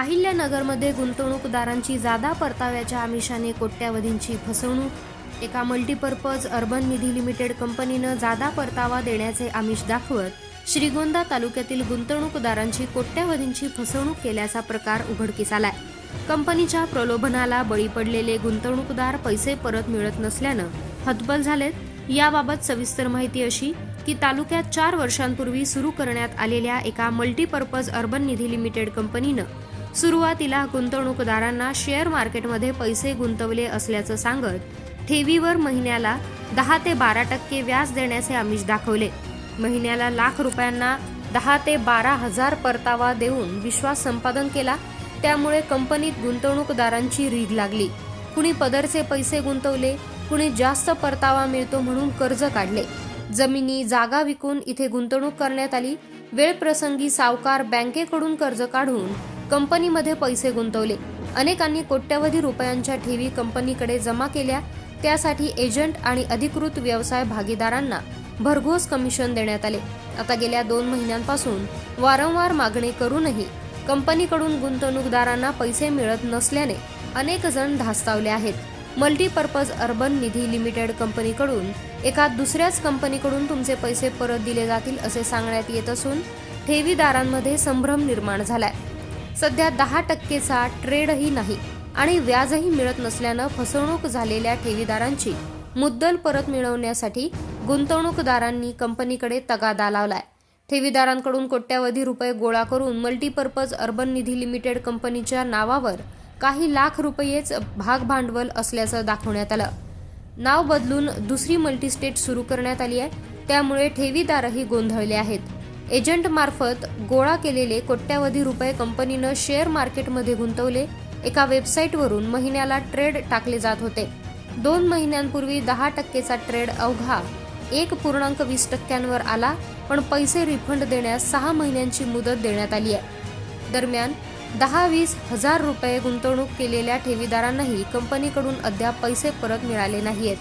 अहिल्यानगरमध्ये गुंतवणूकदारांची जादा परताव्याच्या आमिषाने कोट्यावधींची फसवणूक. एका मल्टीपर्पज अर्बन निधी लिमिटेड कंपनीनं जादा परतावा देण्याचे आमिष दाखवत श्रीगोंदा तालुक्यातील गुंतवणूकदारांची कोट्यावधींची फसवणूक केल्याचा प्रकार उघडकीस आलाय. कंपनीच्या प्रलोभनाला बळी पडलेले गुंतवणूकदार पैसे परत मिळत नसल्यानं हतबल झालेत. याबाबत सविस्तर माहिती अशी की तालुक्यात चार वर्षांपूर्वी सुरू करण्यात आलेल्या एका मल्टीपर्पज अर्बन निधी लिमिटेड कंपनीनं सुरुवातीला गुंतवणूकदारांना शेअर मार्केटमध्ये पैसे गुंतवले असल्याचं सांगत ठेवीवर महिन्याला दहा ते बारा टक्के व्याज देण्याचे आमिष दाखवले. महिन्याला लाख रुपयांना दहा ते बारा हजार परतावा देऊन विश्वास संपादन केला त्यामुळे कंपनीत गुंतवणूकदारांची रीघ लागली. कुणी पदरचे पैसे गुंतवले कुणी जास्त परतावा मिळतो म्हणून कर्ज काढले. जमिनी जागा विकून इथे गुंतवणूक करण्यात आली. वेळ प्रसंगी सावकार बँकेकडून कर्ज काढून कंपनीमध्ये पैसे गुंतवले. अनेकांनी कोट्यवधी रुपयांच्या ठेवी कंपनीकडे जमा केल्या. त्यासाठी एजंट आणि अधिकृत व्यवसाय भागीदारांना भरघोस कमिशन देण्यात आले. आता गेल्या दोन महिन्यांपासून वारंवार मागणी करूनही कंपनीकडून गुंतवणूकदारांना पैसे मिळत नसल्याने अनेक जण धास्तावले आहेत. मल्टीपर्पज अर्बन निधी लिमिटेड कंपनीकडून एका दुसऱ्याच कंपनीकडून तुमचे पैसे परत दिले जातील असे सांगण्यात येत असून ठेवीदारांमध्ये संभ्रम निर्माण झालाय. सध्या दहा टक्केचा ट्रेडही नाही आणि व्याजही मिळत नसल्यानं फसवणूक झालेल्या ठेवीदारांची मुद्दल परत मिळवण्यासाठी गुंतवणूकदारांनी कंपनीकडे तगादा लावलाय. ठेवीदारांकडून कोट्यावधी रुपये गोळा करून मल्टीपर्पज अर्बन निधी लिमिटेड कंपनीच्या नावावर काही लाख रुपयेच भाग भांडवल असल्याचं दाखवण्यात आलं. नाव बदलून दुसरी मल्टीस्टेट सुरू करण्यात आली आहे. त्यामुळे ठेवीदारही गोंधळले आहेत. एजंटमार्फत गोळा केलेले कोट्यावधी रुपये कंपनीनं शेअर मार्केटमध्ये गुंतवले. एका वेबसाईटवरून महिन्याला ट्रेड टाकले जात होते. दोन महिन्यांपूर्वी दहा टक्केचा ट्रेड अवघा एक पूर्णांक वीस टक्क्यांवर आला पण पैसे रिफंड देण्यास सहा महिन्यांची मुदत देण्यात आली आहे. दरम्यान दहा वीस हजार रुपये गुंतवणूक केलेल्या ठेवीदारांनाही कंपनीकडून अद्याप पैसे परत मिळाले नाहीयेत.